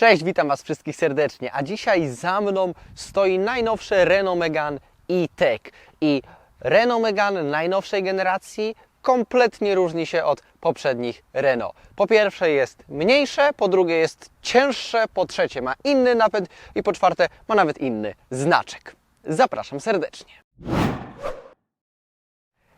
Cześć, witam Was wszystkich serdecznie. A dzisiaj za mną stoi najnowsze Renault Megane E-Tech. I Renault Megane najnowszej generacji kompletnie różni się od poprzednich Renault. Po pierwsze jest mniejsze, po drugie jest cięższe, po trzecie ma inny napęd i po czwarte ma nawet inny znaczek. Zapraszam serdecznie.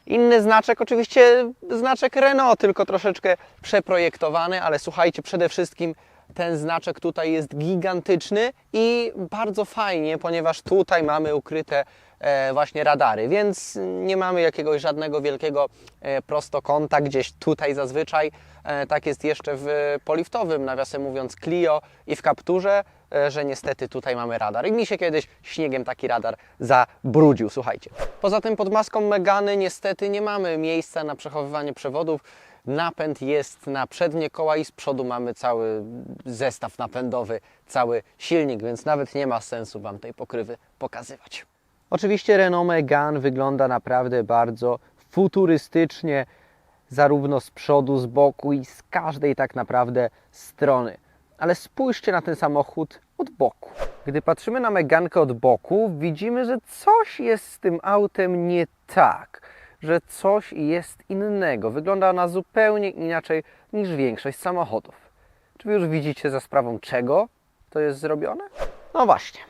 Inny znaczek, oczywiście znaczek Renault, tylko troszeczkę przeprojektowany, ale słuchajcie, przede wszystkim ten znaczek tutaj jest gigantyczny i bardzo fajnie, ponieważ tutaj mamy ukryte e, właśnie radary, więc nie mamy jakiegoś żadnego wielkiego e, prostokąta gdzieś tutaj zazwyczaj. E, tak jest jeszcze w poliftowym, nawiasem mówiąc Clio i w Capturze, e, że niestety tutaj mamy radar. I mi się kiedyś śniegiem taki radar zabrudził, słuchajcie. Poza tym pod maską Megany niestety nie mamy miejsca na przechowywanie przewodów. Napęd jest na przednie koła i z przodu mamy cały zestaw napędowy, cały silnik, więc nawet nie ma sensu Wam tej pokrywy pokazywać. Oczywiście Renault Megane wygląda naprawdę bardzo futurystycznie, zarówno z przodu, z boku i z każdej tak naprawdę strony. Ale spójrzcie na ten samochód od boku. Gdy patrzymy na Megankę od boku, widzimy, że coś jest z tym autem nie tak, że coś jest innego. Wygląda ona zupełnie inaczej niż większość samochodów. Czy wy już widzicie za sprawą czego to jest zrobione? No właśnie.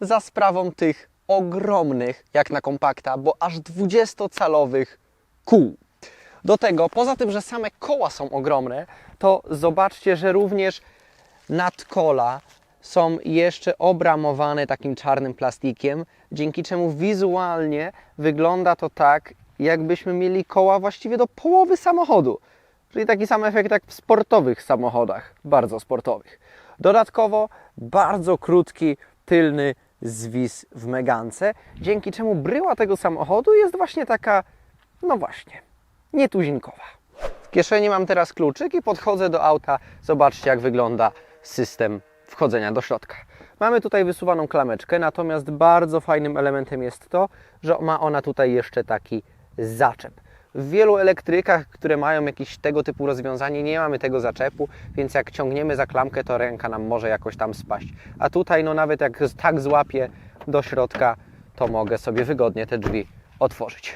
Za sprawą tych ogromnych, jak na kompakta, bo aż 20-calowych kół. Do tego, poza tym, że same koła są ogromne, to zobaczcie, że również nadkola są jeszcze obramowane takim czarnym plastikiem, dzięki czemu wizualnie wygląda to tak, jakbyśmy mieli koła właściwie do połowy samochodu. Czyli taki sam efekt jak w sportowych samochodach, bardzo sportowych. Dodatkowo bardzo krótki tylny zwis w Megance, dzięki czemu bryła tego samochodu jest właśnie taka, no właśnie, nietuzinkowa. W kieszeni mam teraz kluczyk i podchodzę do auta. Zobaczcie, jak wygląda system wchodzenia do środka. Mamy tutaj wysuwaną klameczkę, natomiast bardzo fajnym elementem jest to, że ma ona tutaj jeszcze taki zaczep. W wielu elektrykach, które mają jakieś tego typu rozwiązanie, nie mamy tego zaczepu, więc jak ciągniemy za klamkę, to ręka nam może jakoś tam spaść. A tutaj, no nawet jak tak złapię do środka, to mogę sobie wygodnie te drzwi otworzyć.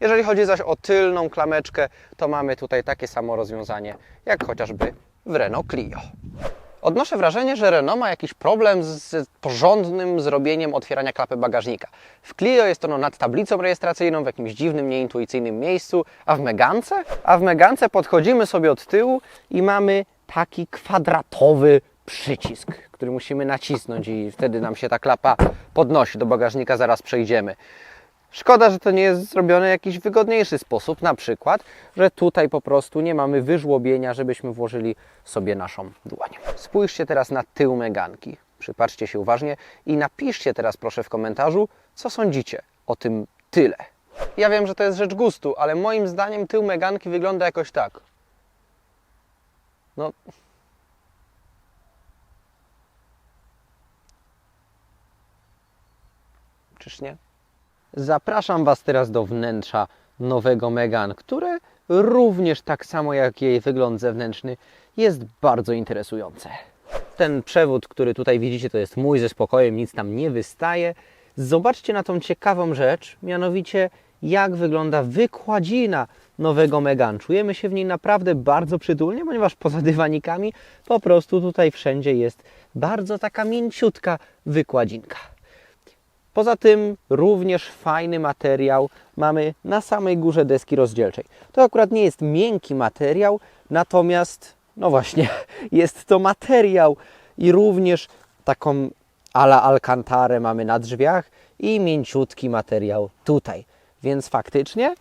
Jeżeli chodzi zaś o tylną klameczkę, to mamy tutaj takie samo rozwiązanie, jak chociażby w Renault Clio. Odnoszę wrażenie, że Renault ma jakiś problem z porządnym zrobieniem otwierania klapy bagażnika. W Clio jest ono nad tablicą rejestracyjną w jakimś dziwnym, nieintuicyjnym miejscu, a w Megance? A w Megance podchodzimy sobie od tyłu i mamy taki kwadratowy przycisk, który musimy nacisnąć i wtedy nam się ta klapa podnosi do bagażnika, zaraz przejdziemy. Szkoda, że to nie jest zrobione w jakiś wygodniejszy sposób, na przykład, że tutaj po prostu nie mamy wyżłobienia, żebyśmy włożyli sobie naszą dłoń. Spójrzcie teraz na tył Meganki, przypatrzcie się uważnie i napiszcie teraz proszę w komentarzu, co sądzicie o tym tyle. Ja wiem, że to jest rzecz gustu, ale moim zdaniem tył Meganki wygląda jakoś tak. No... Czyż nie? Zapraszam Was teraz do wnętrza nowego Megan, które również tak samo jak jej wygląd zewnętrzny jest bardzo interesujące. Ten przewód, który tutaj widzicie, to jest mój ze spokojem, nic tam nie wystaje. Zobaczcie na tą ciekawą rzecz, mianowicie jak wygląda wykładzina nowego Megan. Czujemy się w niej naprawdę bardzo przytulnie, ponieważ poza dywanikami po prostu tutaj wszędzie jest bardzo taka mięciutka wykładzinka. Poza tym również fajny materiał mamy na samej górze deski rozdzielczej. To akurat nie jest miękki materiał, natomiast no właśnie, jest to materiał i również taką ala alcantarę mamy na drzwiach i mięciutki materiał tutaj. Więc faktycznie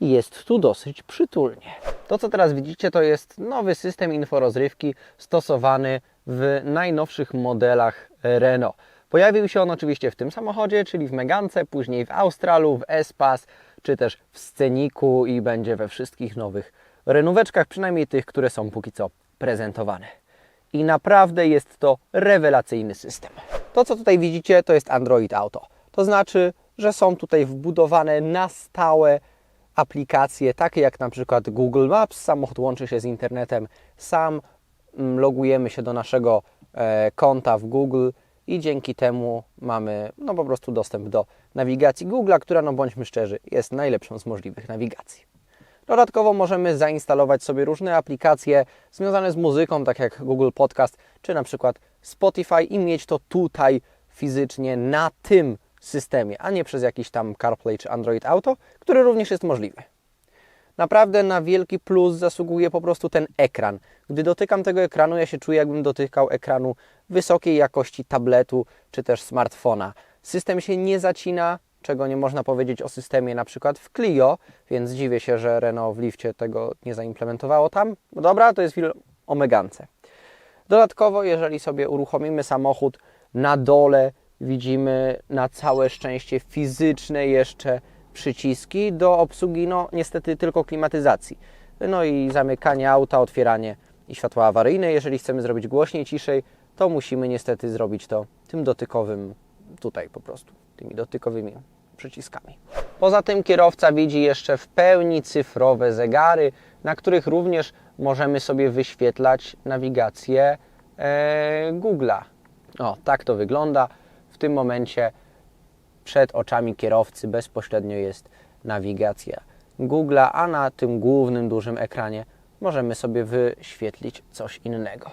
jest tu dosyć przytulnie. To co teraz widzicie to jest nowy system inforozrywki stosowany w najnowszych modelach Renault. Pojawił się on oczywiście w tym samochodzie, czyli w Megance, później w Australu, w Espas, czy też w Sceniku i będzie we wszystkich nowych renóweczkach, przynajmniej tych, które są póki co prezentowane. I naprawdę jest to rewelacyjny system. To, co tutaj widzicie, to jest Android Auto. To znaczy, że są tutaj wbudowane na stałe aplikacje, takie jak na przykład Google Maps. Samochód łączy się z internetem sam, mm, logujemy się do naszego e, konta w Google i dzięki temu mamy no po prostu dostęp do nawigacji Google'a, która no bądźmy szczerzy jest najlepszą z możliwych nawigacji. Dodatkowo możemy zainstalować sobie różne aplikacje związane z muzyką, tak jak Google Podcast czy na przykład Spotify i mieć to tutaj fizycznie na tym systemie, a nie przez jakiś tam CarPlay czy Android Auto, który również jest możliwy. Naprawdę na wielki plus zasługuje po prostu ten ekran. Gdy dotykam tego ekranu, ja się czuję, jakbym dotykał ekranu wysokiej jakości tabletu czy też smartfona. System się nie zacina, czego nie można powiedzieć o systemie na przykład w Clio, więc dziwię się, że Renault w lifcie tego nie zaimplementowało tam. No dobra, to jest film o Megance. Dodatkowo, jeżeli sobie uruchomimy samochód, na dole widzimy na całe szczęście fizyczne jeszcze przyciski do obsługi, no niestety tylko klimatyzacji. No i zamykanie auta, otwieranie i światła awaryjne. Jeżeli chcemy zrobić głośniej, ciszej, to musimy niestety zrobić to tym dotykowym, tutaj po prostu, tymi dotykowymi przyciskami. Poza tym kierowca widzi jeszcze w pełni cyfrowe zegary, na których również możemy sobie wyświetlać nawigację e, Google'a. O, tak to wygląda. W tym momencie przed oczami kierowcy bezpośrednio jest nawigacja Google'a, a na tym głównym dużym ekranie możemy sobie wyświetlić coś innego.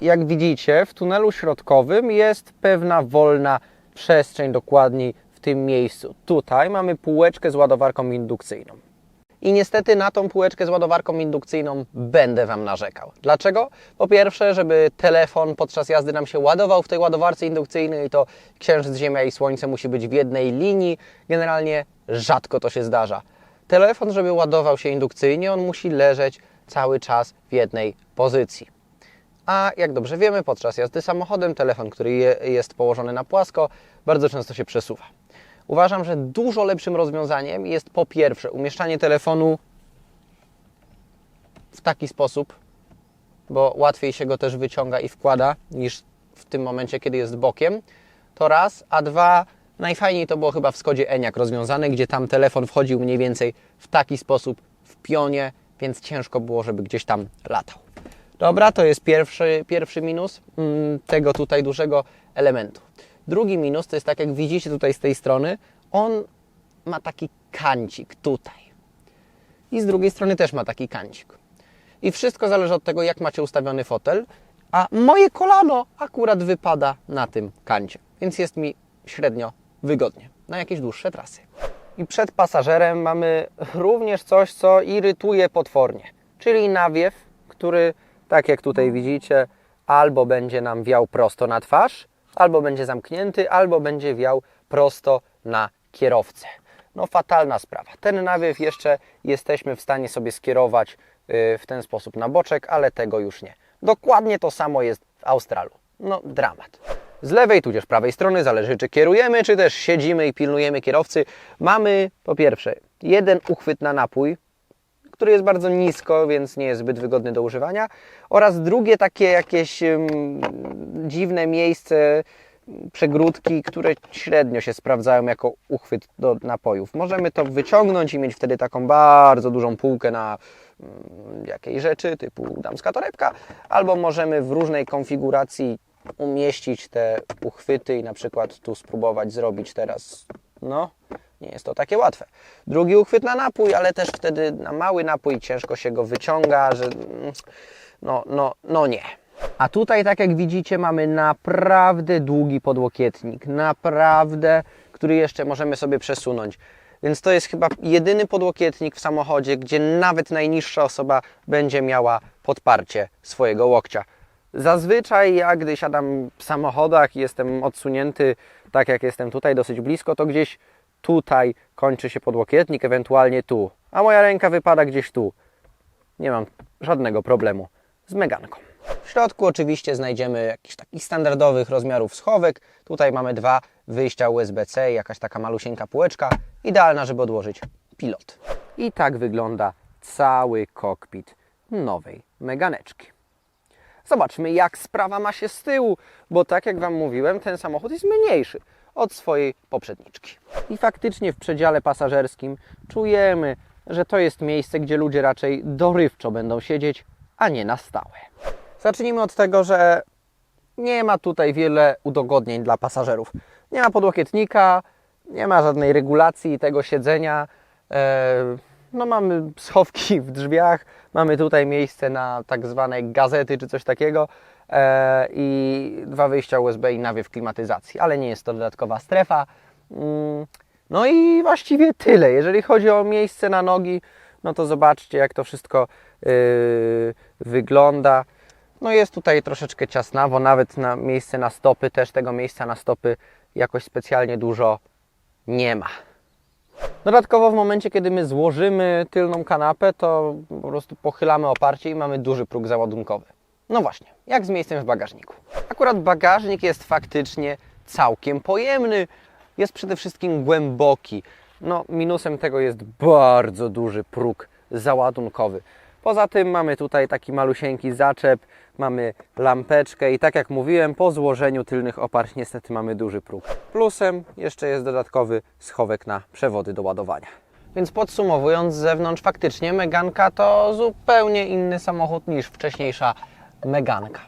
Jak widzicie, w tunelu środkowym jest pewna wolna przestrzeń, dokładniej w tym miejscu. Tutaj mamy półeczkę z ładowarką indukcyjną. I niestety na tą półeczkę z ładowarką indukcyjną będę Wam narzekał. Dlaczego? Po pierwsze, żeby telefon podczas jazdy nam się ładował w tej ładowarce indukcyjnej, to Księżyc, Ziemia i Słońce musi być w jednej linii. Generalnie rzadko to się zdarza. Telefon, żeby ładował się indukcyjnie, on musi leżeć cały czas w jednej pozycji. A jak dobrze wiemy, podczas jazdy samochodem telefon, który je, jest położony na płasko, bardzo często się przesuwa. Uważam, że dużo lepszym rozwiązaniem jest po pierwsze umieszczanie telefonu w taki sposób, bo łatwiej się go też wyciąga i wkłada niż w tym momencie, kiedy jest bokiem. To raz, a dwa, najfajniej to było chyba w Skodzie Enyaq rozwiązane, gdzie tam telefon wchodził mniej więcej w taki sposób w pionie, więc ciężko było, żeby gdzieś tam latał. Dobra, to jest pierwszy, pierwszy minus mm, tego tutaj dużego elementu. Drugi minus to jest tak, jak widzicie tutaj z tej strony, on ma taki kancik tutaj. I z drugiej strony też ma taki kancik. I wszystko zależy od tego, jak macie ustawiony fotel, a moje kolano akurat wypada na tym kancie, więc jest mi średnio wygodnie na jakieś dłuższe trasy. I przed pasażerem mamy również coś, co irytuje potwornie, czyli nawiew, który, tak jak tutaj widzicie, albo będzie nam wiał prosto na twarz, albo będzie zamknięty, albo będzie wiał prosto na kierowcę. No fatalna sprawa. Ten nawiew jeszcze jesteśmy w stanie sobie skierować y, w ten sposób na boczek, ale tego już nie. Dokładnie to samo jest w Australu. No dramat. Z lewej tudzież prawej strony, zależy czy kierujemy, czy też siedzimy i pilnujemy kierowcy, mamy po pierwsze jeden uchwyt na napój, który jest bardzo nisko, więc nie jest zbyt wygodny do używania. Oraz drugie takie jakieś dziwne miejsce, przegródki, które średnio się sprawdzają jako uchwyt do napojów. Możemy to wyciągnąć i mieć wtedy taką bardzo dużą półkę na um, jakiejś rzeczy, typu damska torebka, albo możemy w różnej konfiguracji umieścić te uchwyty i na przykład tu spróbować zrobić teraz, no, nie jest to takie łatwe. Drugi uchwyt na napój, ale też wtedy na mały napój ciężko się go wyciąga, że no, no, no nie. A tutaj, tak jak widzicie, mamy naprawdę długi podłokietnik. Naprawdę, który jeszcze możemy sobie przesunąć. Więc to jest chyba jedyny podłokietnik w samochodzie, gdzie nawet najniższa osoba będzie miała podparcie swojego łokcia. Zazwyczaj ja, gdy siadam w samochodach i jestem odsunięty, tak jak jestem tutaj, dosyć blisko, to gdzieś tutaj kończy się podłokietnik, ewentualnie tu. A moja ręka wypada gdzieś tu. Nie mam żadnego problemu z meganką. W środku oczywiście znajdziemy jakichś takich standardowych rozmiarów schowek. Tutaj mamy dwa wyjścia USB-C, jakaś taka malusieńka półeczka, idealna, żeby odłożyć pilot. I tak wygląda cały kokpit nowej meganeczki. Zobaczmy, jak sprawa ma się z tyłu, bo tak jak Wam mówiłem, ten samochód jest mniejszy od swojej poprzedniczki. I faktycznie w przedziale pasażerskim czujemy, że to jest miejsce, gdzie ludzie raczej dorywczo będą siedzieć, a nie na stałe. Zacznijmy od tego, że nie ma tutaj wiele udogodnień dla pasażerów. Nie ma podłokietnika, nie ma żadnej regulacji tego siedzenia. E, No mamy schowki w drzwiach, mamy tutaj miejsce na tak zwane gazety czy coś takiego i dwa wyjścia USB i nawiew klimatyzacji, ale nie jest to dodatkowa strefa. Mm, No i właściwie tyle. Jeżeli chodzi o miejsce na nogi, no to zobaczcie jak to wszystko yy, wygląda. No jest tutaj troszeczkę ciasnawo, nawet na miejsce na stopy, też tego miejsca na stopy jakoś specjalnie dużo nie ma. Dodatkowo w momencie, kiedy my złożymy tylną kanapę, to po prostu pochylamy oparcie i mamy duży próg załadunkowy. No właśnie, jak z miejscem w bagażniku. Akurat bagażnik jest faktycznie całkiem pojemny, jest przede wszystkim głęboki. No, minusem tego jest bardzo duży próg załadunkowy. Poza tym mamy tutaj taki malusieńki zaczep, mamy lampeczkę i tak jak mówiłem, po złożeniu tylnych oparć niestety mamy duży próg. Plusem jeszcze jest dodatkowy schowek na przewody do ładowania. Więc podsumowując, z zewnątrz faktycznie Meganka to zupełnie inny samochód niż wcześniejsza Meganka.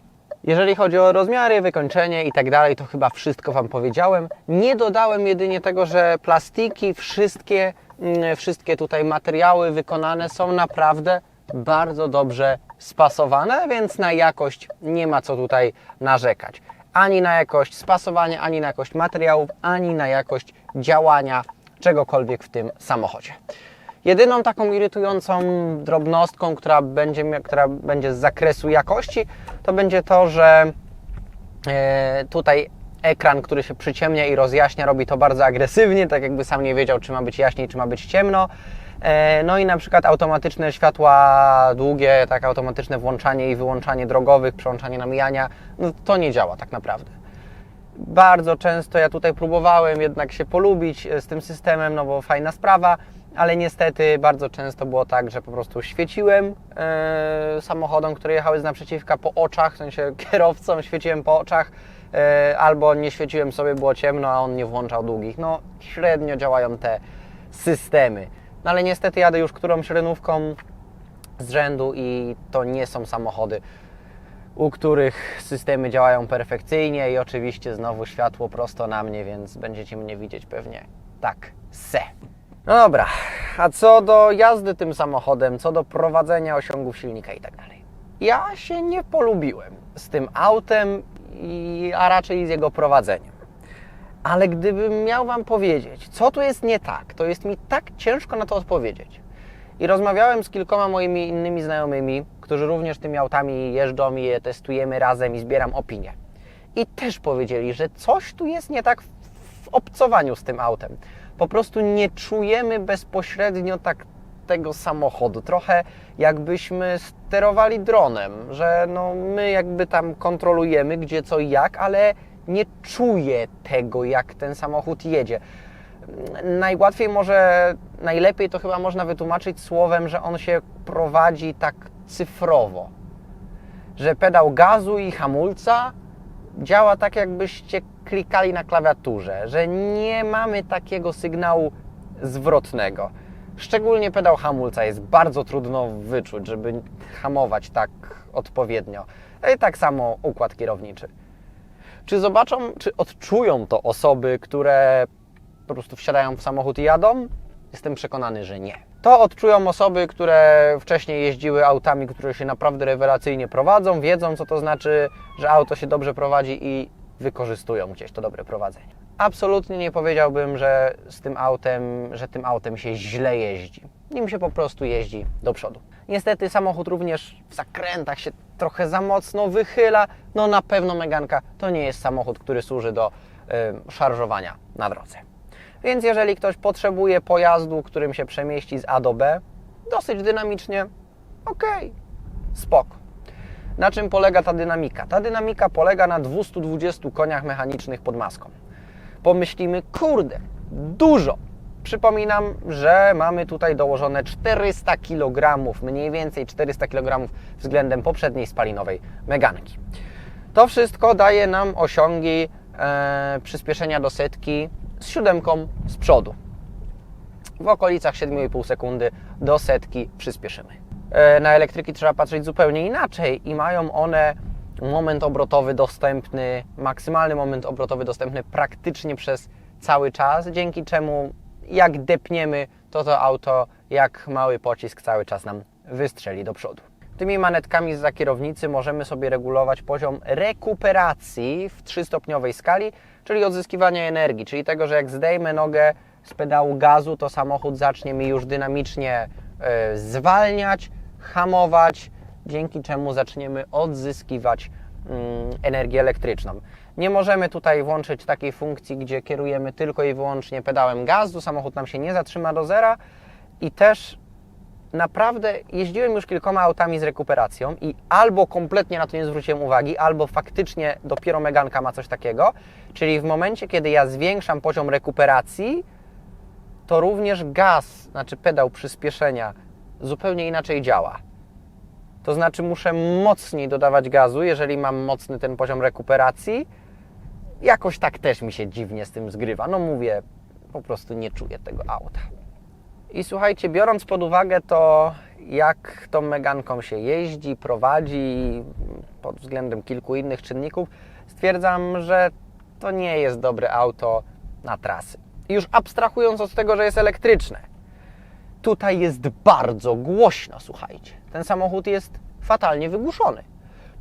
Jeżeli chodzi o rozmiary, wykończenie i tak dalej, to chyba wszystko Wam powiedziałem. Nie dodałem jedynie tego, że plastiki, wszystkie, mm, wszystkie tutaj materiały wykonane są naprawdę bardzo dobrze spasowane, więc na jakość nie ma co tutaj narzekać. Ani na jakość spasowania, ani na jakość materiałów, ani na jakość działania czegokolwiek w tym samochodzie. Jedyną taką irytującą drobnostką, która będzie, która będzie z zakresu jakości, to będzie to, że e, tutaj ekran, który się przyciemnia i rozjaśnia, robi to bardzo agresywnie, tak jakby sam nie wiedział, czy ma być jaśniej, czy ma być ciemno. E, No i na przykład automatyczne światła długie, tak automatyczne włączanie i wyłączanie drogowych, przełączanie na mijania, no to nie działa tak naprawdę. Bardzo często ja tutaj próbowałem jednak się polubić e, z tym systemem, no bo fajna sprawa, ale niestety bardzo często było tak, że po prostu świeciłem e, samochodom, które jechały z naprzeciwka po oczach, w sensie kierowcom świeciłem po oczach, e, albo nie świeciłem sobie, było ciemno, a on nie włączał długich. No średnio działają te systemy. No ale niestety jadę już którąś renówką z rzędu i to nie są samochody, u których systemy działają perfekcyjnie i oczywiście znowu światło prosto na mnie, więc będziecie mnie widzieć pewnie tak se. No dobra, a co do jazdy tym samochodem, co do prowadzenia osiągów silnika i tak dalej. Ja się nie polubiłem z tym autem, i, a raczej z jego prowadzeniem. Ale gdybym miał Wam powiedzieć, co tu jest nie tak, to jest mi tak ciężko na to odpowiedzieć. I rozmawiałem z kilkoma moimi innymi znajomymi, którzy również tymi autami jeżdżą i je testujemy razem i zbieram opinie. I też powiedzieli, że coś tu jest nie tak w obcowaniu z tym autem. Po prostu nie czujemy bezpośrednio tak tego samochodu. Trochę jakbyśmy sterowali dronem, że no my jakby tam kontrolujemy gdzie co i jak, ale nie czuję tego, jak ten samochód jedzie. Najłatwiej może, najlepiej to chyba można wytłumaczyć słowem, że on się prowadzi tak cyfrowo. Że pedał gazu i hamulca działa tak, jakbyście klikali na klawiaturze, że nie mamy takiego sygnału zwrotnego. Szczególnie pedał hamulca jest bardzo trudno wyczuć, żeby hamować tak odpowiednio. I tak samo układ kierowniczy. Czy zobaczą, czy odczują to osoby, które po prostu wsiadają w samochód i jadą? Jestem przekonany, że nie. To odczują osoby, które wcześniej jeździły autami, które się naprawdę rewelacyjnie prowadzą, wiedzą co to znaczy, że auto się dobrze prowadzi i wykorzystują gdzieś to dobre prowadzenie. Absolutnie nie powiedziałbym, że z tym autem, że tym autem się źle jeździ. Nim się po prostu jeździ do przodu. Niestety samochód również w zakrętach się trochę za mocno wychyla. No na pewno Meganka to nie jest samochód, który służy do y, szarżowania na drodze. Więc jeżeli ktoś potrzebuje pojazdu, którym się przemieści z A do B, dosyć dynamicznie, okej, spoko. Na czym polega ta dynamika? Ta dynamika polega na 220 koniach mechanicznych pod maską. Pomyślimy, kurde, dużo. Przypominam, że mamy tutaj dołożone 400 kg, mniej więcej 400 kg względem poprzedniej spalinowej Meganki. To wszystko daje nam osiągi e, przyspieszenia do setki z siódemką z przodu. W okolicach 7,5 sekundy do setki przyspieszymy. E, Na elektryki trzeba patrzeć zupełnie inaczej i mają one moment obrotowy dostępny, maksymalny moment obrotowy dostępny praktycznie przez cały czas, dzięki czemu jak depniemy, to to auto jak mały pocisk cały czas nam wystrzeli do przodu. Tymi manetkami za kierownicy możemy sobie regulować poziom rekuperacji w trzystopniowej skali, czyli odzyskiwania energii, czyli tego, że jak zdejmę nogę z pedału gazu, to samochód zacznie mi już dynamicznie e, zwalniać, hamować, dzięki czemu zaczniemy odzyskiwać mm, energię elektryczną. Nie możemy tutaj włączyć takiej funkcji, gdzie kierujemy tylko i wyłącznie pedałem gazu, samochód nam się nie zatrzyma do zera i też naprawdę jeździłem już kilkoma autami z rekuperacją i albo kompletnie na to nie zwróciłem uwagi, albo faktycznie dopiero Meganka ma coś takiego, czyli w momencie, kiedy ja zwiększam poziom rekuperacji, to również gaz, znaczy pedał przyspieszenia zupełnie inaczej działa. To znaczy muszę mocniej dodawać gazu, jeżeli mam mocny ten poziom rekuperacji. Jakoś tak też mi się dziwnie z tym zgrywa. No mówię, po prostu nie czuję tego auta. I słuchajcie, biorąc pod uwagę to, jak tą Meganką się jeździ, prowadzi pod względem kilku innych czynników, stwierdzam, że to nie jest dobre auto na trasy. Już abstrahując od tego, że jest elektryczne, tutaj jest bardzo głośno, słuchajcie. Ten samochód jest fatalnie wygłuszony.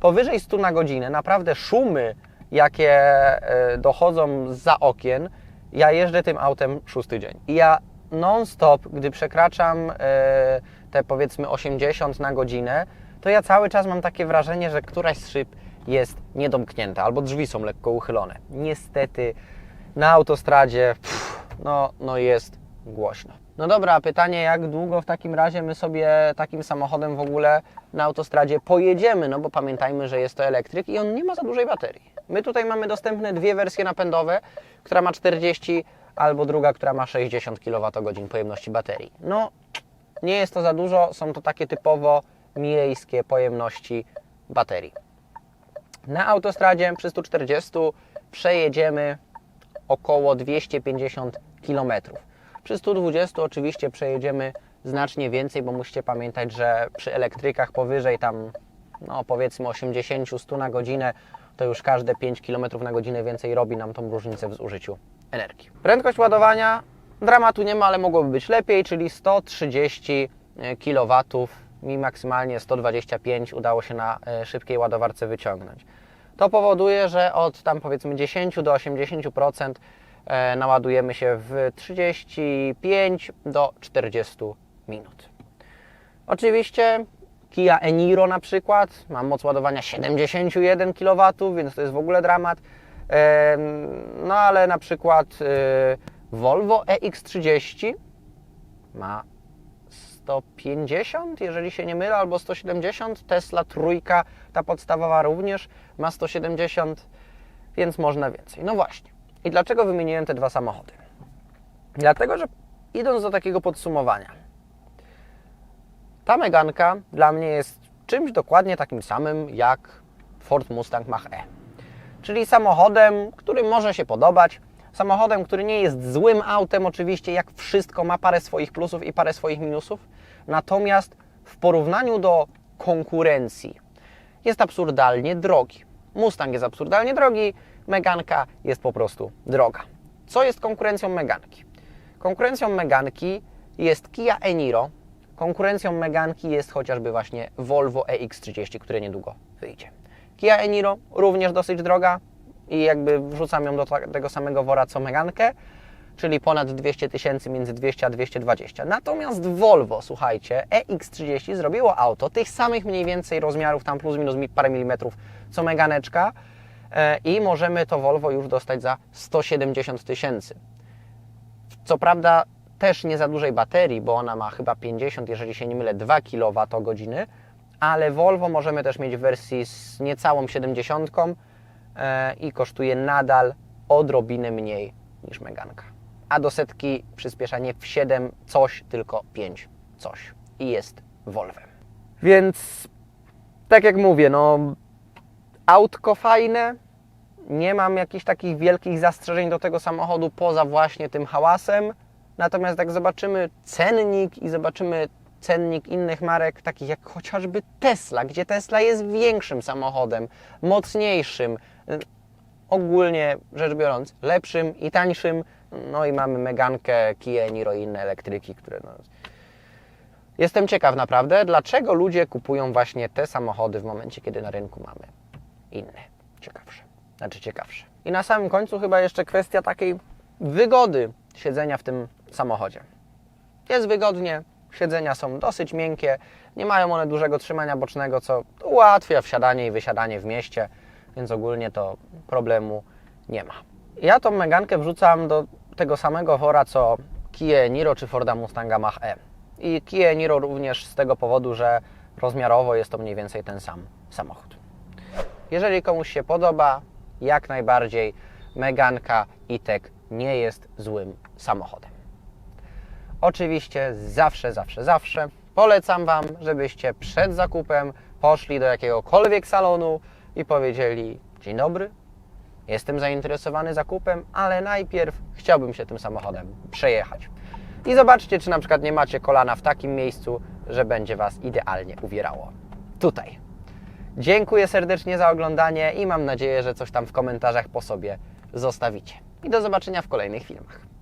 Powyżej 100 na godzinę, naprawdę szumy, jakie e, dochodzą za okien, ja jeżdżę tym autem szósty dzień. I ja non-stop, gdy przekraczam e, te powiedzmy 80 na godzinę, to ja cały czas mam takie wrażenie, że któraś z szyb jest niedomknięta albo drzwi są lekko uchylone. Niestety na autostradzie pff, no, no jest głośno. No dobra, pytanie, jak długo w takim razie my sobie takim samochodem w ogóle na autostradzie pojedziemy? No bo pamiętajmy, że jest to elektryk i on nie ma za dużej baterii. My tutaj mamy dostępne dwie wersje napędowe, która ma 40 albo druga, która ma 60 kWh pojemności baterii. No, nie jest to za dużo, są to takie typowo miejskie pojemności baterii. Na autostradzie przy 140 przejedziemy około 250 km. Przy 120 oczywiście przejedziemy znacznie więcej, bo musicie pamiętać, że przy elektrykach powyżej tam no powiedzmy 80-100 na godzinę to już każde 5 km na godzinę więcej robi nam tą różnicę w zużyciu energii. Prędkość ładowania dramatu nie ma, ale mogłoby być lepiej, czyli 130 kW. Mi maksymalnie 125 udało się na e, szybkiej ładowarce wyciągnąć. To powoduje, że od tam powiedzmy 10 do 80% e, naładujemy się w 35 do 40 minut. Oczywiście Kia Eniro na przykład ma moc ładowania 71 kW, więc to jest w ogóle dramat. No ale na przykład e, Volvo EX30 ma 150, jeżeli się nie mylę, albo 170. Tesla trójka, ta podstawowa również ma 170, więc można więcej. No właśnie. I dlaczego wymieniłem te dwa samochody? Dlatego, że idąc do takiego podsumowania, ta Meganka dla mnie jest czymś dokładnie takim samym jak Ford Mustang Mach-E. Czyli samochodem, który może się podobać, samochodem, który nie jest złym autem, oczywiście, jak wszystko ma parę swoich plusów i parę swoich minusów, natomiast w porównaniu do konkurencji jest absurdalnie drogi. Mustang jest absurdalnie drogi, Meganka jest po prostu droga. Co jest konkurencją Meganki? Konkurencją Meganki jest Kia Eniro, konkurencją Meganki jest chociażby właśnie Volvo EX30, które niedługo wyjdzie. Kia Eniro również dosyć droga i jakby wrzucam ją do tego samego wora co Megankę, czyli ponad 200 tysięcy, między 200 a 220. Natomiast Volvo, słuchajcie, EX30 zrobiło auto tych samych mniej więcej rozmiarów, tam plus minus mi- parę milimetrów, co Meganeczka e, i możemy to Volvo już dostać za 170 tysięcy. Co prawda też nie za dużej baterii, bo ona ma chyba 50, jeżeli się nie mylę, 2 kWh, ale Volvo możemy też mieć w wersji z niecałą 70 e, i kosztuje nadal odrobinę mniej niż Meganka. A do setki przyspiesza nie w 7 coś, tylko 5 coś. I jest Volvem. Więc tak jak mówię, no autko fajne, nie mam jakichś takich wielkich zastrzeżeń do tego samochodu poza właśnie tym hałasem. Natomiast jak zobaczymy cennik i zobaczymy cennik innych marek, takich jak chociażby Tesla, gdzie Tesla jest większym samochodem, mocniejszym, y, ogólnie rzecz biorąc lepszym i tańszym. No i mamy Megankę, Kia Niro i inne elektryki, które no, Jestem ciekaw naprawdę, dlaczego ludzie kupują właśnie te samochody w momencie, kiedy na rynku mamy inne, ciekawsze. Znaczy ciekawsze. I na samym końcu chyba jeszcze kwestia takiej wygody siedzenia w tym samochodzie. Jest wygodnie, siedzenia są dosyć miękkie, nie mają one dużego trzymania bocznego, co ułatwia wsiadanie i wysiadanie w mieście, więc ogólnie to problemu nie ma. Ja tą Megankę wrzucam do tego samego wora, co Kia Niro czy Forda Mustanga Mach-E. I Kia Niro również z tego powodu, że rozmiarowo jest to mniej więcej ten sam samochód. Jeżeli komuś się podoba, jak najbardziej Meganka E-Tech nie jest złym samochodem. Oczywiście zawsze, zawsze, zawsze polecam Wam, żebyście przed zakupem poszli do jakiegokolwiek salonu i powiedzieli: Dzień dobry, jestem zainteresowany zakupem, ale najpierw chciałbym się tym samochodem przejechać. I zobaczcie, czy na przykład nie macie kolana w takim miejscu, że będzie Was idealnie uwierało. Tutaj. Dziękuję serdecznie za oglądanie i mam nadzieję, że coś tam w komentarzach po sobie zostawicie. I do zobaczenia w kolejnych filmach.